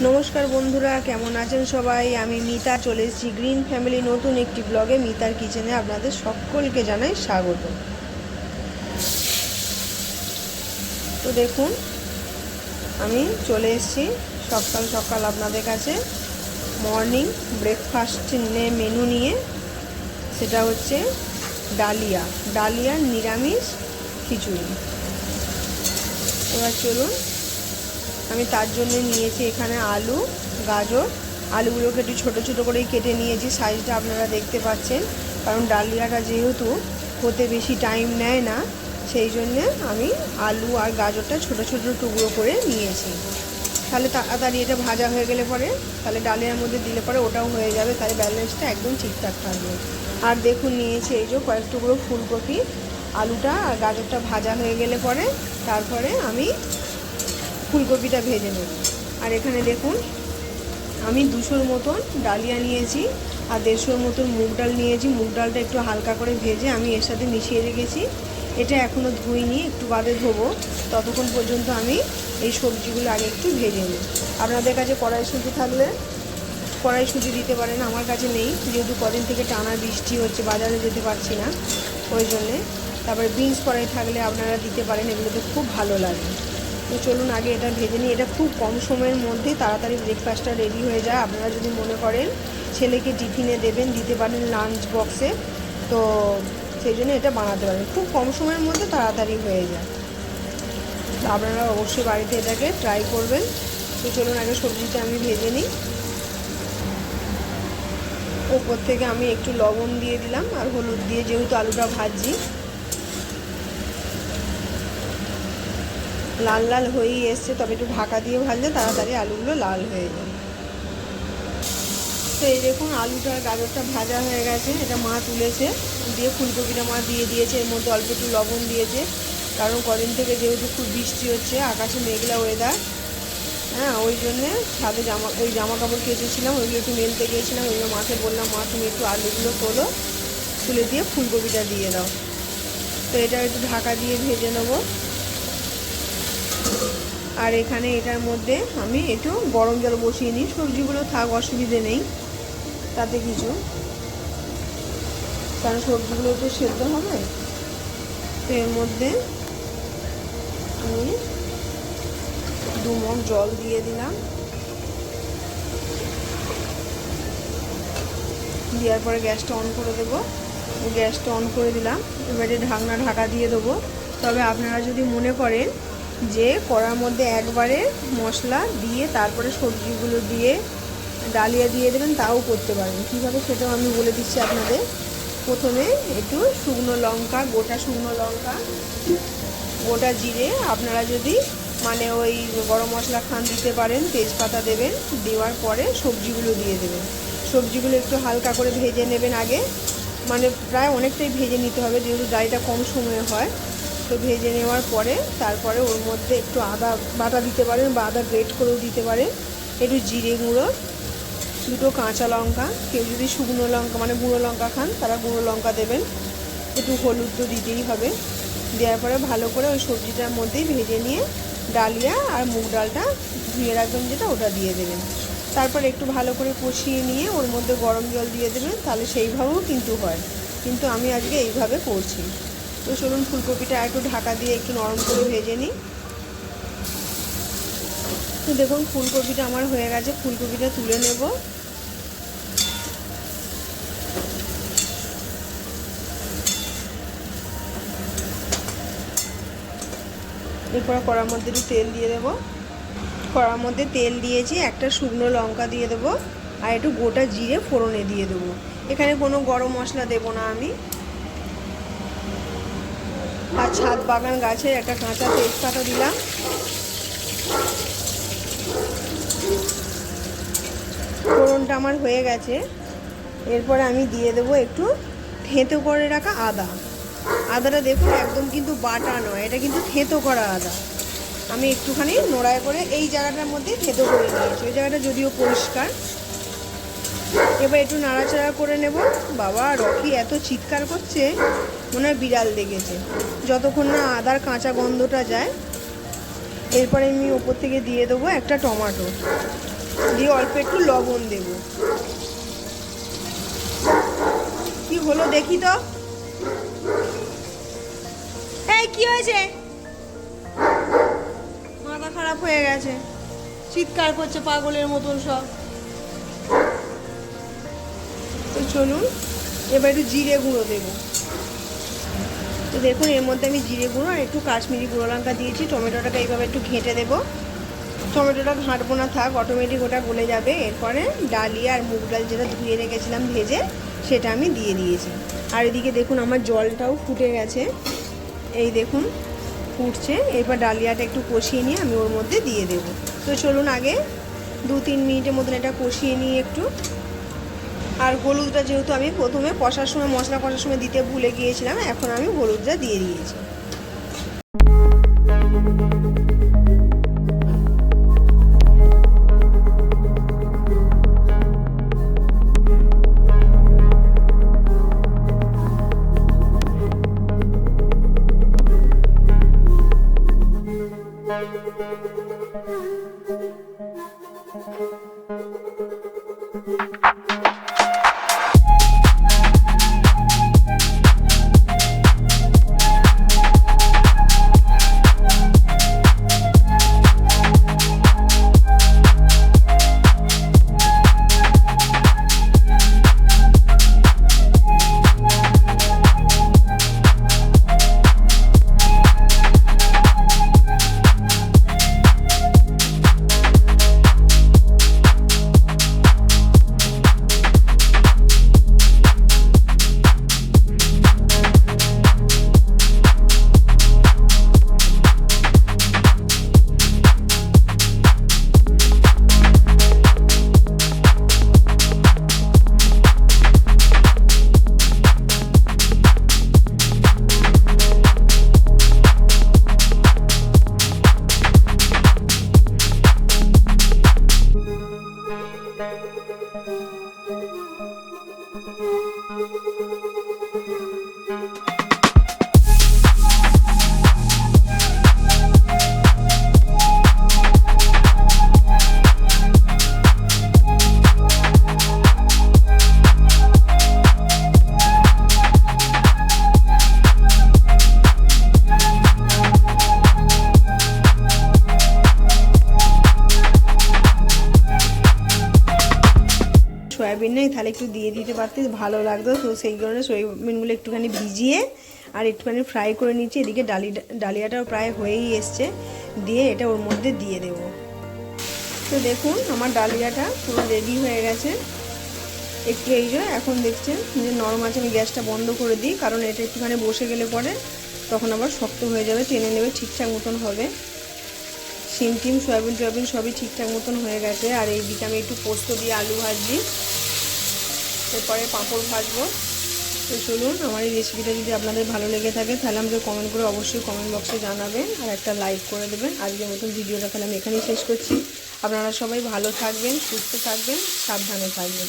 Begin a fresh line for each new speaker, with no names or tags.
নমস্কার বন্ধুরা, কেমন আছেন সবাই? আমি মিতা, চলে এসেছি গ্রিন ফ্যামিলি নতুন একটি ব্লগে। মিতার কিচেনে আপনাদের সকলকে জানাই স্বাগত। তো দেখুন, আমি চলে এসেছি সকাল সকাল আপনাদের কাছে। মর্নিং ব্রেকফাস্ট মেনু নিয়ে। সেটা হচ্ছে ডালিয়া। ডালিয়ার নিরামিষ খিচুড়ি। এবার চলুন আমি তার জন্য নিয়েছি এখানে আলু, গাজর। আলুগুলোকে একটু ছোটো ছোটো করেই কেটে নিয়েছি। সাইজটা আপনারা দেখতে পাচ্ছেন। কারণ ডালিয়াটা যেহেতু হতে বেশি টাইম নেয় না, সেই জন্যে আমি আলু আর গাজরটা ছোট ছোট টুকরো করে নিয়েছি। তাহলে তাড়াতাড়ি এটা ভাজা হয়ে গেলে পরে, তাহলে ডালিয়ার মধ্যে দিলে পরে ওটাও হয়ে যাবে, তাহলে ব্যালেন্সটা একদম ঠিকঠাক থাকবে। আর দেখুন নিয়েছি এই যে কয়েক টুকরো ফুলকপি। আলুটা আর গাজরটা ভাজা হয়ে গেলে পরে, তারপরে আমি ফুলকপিটা ভেজে নেব। আর এখানে দেখুন, আমি দুশোর মতন ডালিয়া নিয়েছি আর দেড়শোর মতন মুগ ডাল নিয়েছি। মুগ ডালটা একটু হালকা করে ভেজে আমি এর সাথে মিশিয়ে রেখেছি। এটা এখনও ধুইনি, একটু বাদে ধোবো। ততক্ষণ পর্যন্ত আমি এই সবজিগুলো আগে একটু ভেজে নিই আপনাদের কাছে কড়াইশুঁটি থাকলে কড়াইশুঁটি দিতে পারেন, আমার কাছে নেই। যেহেতু কদিন থেকে টানা বৃষ্টি হচ্ছে, বাজারে যেতে পারছি না, ওই জন্যে। তারপরে বিনস কড়াই থাকলে আপনারা দিতে পারেন, এগুলোতে খুব ভালো লাগে। তো চলুন আগে এটা ভেজে নিই। এটা খুব কম সময়ের মধ্যে তাড়াতাড়ি ব্রেকফাস্টটা রেডি হয়ে যায়। আপনারা যদি মনে করেন, ছেলেকে টিফিনে দেবেন, দিতে পারেন লাঞ্চ বক্সে তো সেই জন্য এটা বানাতে পারেন। খুব কম সময়ের মধ্যে তাড়াতাড়ি হয়ে যায়। তো আপনারা অবশ্যই বাড়িতে এটাকে ট্রাই করবেন। তো চলুন আগে সবজিটা আমি ভেজে নিই। ওপর থেকে আমি একটু লবণ দিয়ে দিলাম আর হলুদ দিয়ে যেহেতু আলুটা ভাজি লাল লাল হয়েই এসছে, তবে একটু ঢাকা দিয়ে ভাজলে তাড়াতাড়ি আলুগুলো লাল হয়ে যাবে। তো এই দেখুন, আলুটা, গাজরটা ভাজা হয়ে গেছে, এটা মা তুলেছে, দিয়ে ফুলকপিটা মা দিয়ে দিয়েছে, এর মধ্যে অল্প একটু লবণ দিয়েছে, কারণ কদিন থেকে যেহেতু খুব বৃষ্টি হচ্ছে, আকাশে মেঘলা ওয়েদার হ্যাঁ ওই জন্যে ছাদে জামা, ওই জামা কাপড় কেচেছিলাম, ওইগুলো একটু মেলতে গিয়েছিলাম ওইগুলো মাকে বললাম, মা, তুমি একটু আলুগুলো তোলো, তুলে দিয়ে ফুলকপিটা দিয়ে দাও। তো এটা একটু ঢাকা দিয়ে ভেজে নেব। আর এখানে এটার মধ্যে আমি একটু গরম জল বসিয়ে নিই। সবজিগুলো থাক, অসুবিধে নেই। তাতে কিছু। কারণ সবজিগুলো তো সেদ্ধ হবে। তো এর মধ্যে আমি দু মগ জল দিয়ে দিলাম। দেওয়ার পরে গ্যাসটা অন করে দেবো। গ্যাসটা অন করে দিলাম। এবারে ঢাকনা ঢাকা দিয়ে দেবো। তবে আপনারা যদি মনে করেন যে কড়ার মধ্যে একবারে মশলা দিয়ে তারপরে সবজিগুলো দিয়ে ডালিয়া দিয়ে দেবেন, তাও করতে পারেন। কীভাবে সেটাও আমি বলে দিচ্ছি আপনাদের। প্রথমে একটু শুকনো লঙ্কা, গোটা শুকনো লঙ্কা, গোটা জিরে। আপনারা যদি মানে ওই গরম মশলা খান দিতে পারেন, তেজপাতা দেবেন, দেওয়ার পরে সবজিগুলো দিয়ে দেবেন। সবজিগুলো একটু হালকা করে ভেজে নেবেন আগে। মানে প্রায় অনেকটাই ভেজে নিতে হবে, যেহেতু ডালিটা কম সময়ে হয়। তো ভেজে নেওয়ার পরে তারপরে ওর মধ্যে একটু আদা বাটা দিতে পারেন বা আদা গ্রেট করেও দিতে পারেন। একটু জিরে গুঁড়ো, দুটো কাঁচা লঙ্কা, কেউ যদি শুকনো লঙ্কা মানে গুঁড়ো লঙ্কা খান তারা গুঁড়ো লঙ্কা দেবেন। একটু হলুদ তো দিতেই হবে। দেওয়ার পরে ভালো করে ওই সবজিটার মধ্যেই ভেজে নিয়ে ডালিয়া আর মুগ ডালটা ধুয়ে রাখবেন যেটা ওটা দিয়ে দেবেন। তারপর একটু ভালো করে কষিয়ে নিয়ে ওর মধ্যে গরম জল দিয়ে দেবেন, তাহলে সেইভাবেও কিন্তু হয়। কিন্তু আমি আজকে এইভাবে করছি। তো চলুন ফুলকপিটা একটু ঢাকা দিয়ে একটু নরম করে ভেজে নিই। তো দেখুন, ফুলকপিটা আমার হয়ে গেছে। ফুলকপিটা তুলে নেব। এরপর কড়ার মধ্যে একটু তেল দিয়ে দেবো। কড়ার মধ্যে তেল দিয়েছি, একটা শুকনো লঙ্কা দিয়ে দেবো আর একটু গোটা জিরে ফোড়নে দিয়ে দেবো। এখানে কোনো গরম মশলা দেবো না আমি। আর ছাদ বাগান গাছের একটা কাঁচা তেজপাতা দিলাম। ফোড়নটা আমার হয়ে গেছে। এরপরে আমি দিয়ে দেবো একটু থেঁতো করে রাখা আদা। আদাটা দেখুন, একদম কিন্তু বাটা নয়, এটা কিন্তু থেঁতো করা আদা। আমি একটুখানি নোড়ায় করে এই জায়গাটার মধ্যে থেঁতো করে নিয়েছি ওই জায়গাটা যদিও পরিষ্কার এবার একটু নাড়াচাড়া করে নেব। বাবা, রকি এত চিৎকার করছে, মনে হয় বিড়াল দেখেছে। যতক্ষণ না আদার কাঁচা গন্ধটা যায়, এরপরে আমি ওপর থেকে দিয়ে দেবো একটা টমাটো। দিয়ে অল্প একটু লবণ দেব। কি হলো দেখি তো। কি হয়েছে? মাথা খারাপ হয়ে গেছে। চিৎকার করছে পাগলের মতন সব। চলুন, এবার একটু জিরে গুঁড়ো দেবো। তো দেখুন, এর মধ্যে আমি জিরে গুঁড়ো আর একটু কাশ্মীরি গুঁড়ো লঙ্কা দিয়েছি। টমেটোটাকে এইভাবে একটু ঘেঁটে দেবো। টমেটোটা ঘাঁটবো না থাক অটোমেটিক ওটা গলে যাবে। এরপরে ডালিয়া আর মুগ ডাল যেটা ধুয়ে রেখেছিলাম ভেজে, সেটা আমি দিয়ে দিয়েছি। আর এদিকে দেখুন, আমার জলটাও ফুটে গেছে। এই দেখুন, ফুটছে। এরপর ডালিয়াটা একটু কষিয়ে নিয়ে আমি ওর মধ্যে দিয়ে দেবো। তো চলুন আগে দু তিন মিনিটের মতন এটা কষিয়ে নিয়ে একটু। আর হলুদটা যেহেতু আমি প্রথমে কষার সময়, মশলা কষার সময় দিতে ভুলে গিয়েছিলাম, এখন আমি হলুদটা দিয়ে দিয়েছি। সয়াবিন নেই Thank you. একটু দিয়ে দিতে পারতে ভালো লাগতো। তো সেই কারণে সয়াবিনগুলো একটুখানি ভিজিয়ে আর একটুখানি ফ্রাই করে নিচ্ছি। এদিকে ডালি, ডালিয়াটাও প্রায় হয়েই এসছে। দিয়ে এটা ওর মধ্যে দিয়ে দেব। তো দেখুন, আমার ডালিয়াটা পুরো রেডি হয়ে গেছে। একটু এই যে, এখন দেখছেন যে নরম আছে, আমি গ্যাসটা বন্ধ করে দিই, কারণ এটা একটুখানি বসে গেলে পরে তখন আবার শক্ত হয়ে যাবে, টেনে নেবে, ঠিকঠাক মতন হবে। সিম টিম, সয়াবিন টয়াবিন সবই ঠিকঠাক মতন হয়ে গেছে। আর এইদিকে আমি একটু পোস্ত দিয়ে আলু ভাজছি। এরপরে পাঁপড় ভাজবো। তো চলুন, আমার এই রেসিপিটা যদি আপনাদের ভালো লেগে থাকে, তাহলে আমাকে কমেন্ট করে অবশ্যই কমেন্ট বক্সে জানাবেন আর একটা লাইক করে দেবেন। আজকের মতন ভিডিওটা তাহলে আমি এখানেই শেষ করছি। আপনারা সবাই ভালো থাকবেন, সুস্থ থাকবেন, সাবধানে থাকবেন।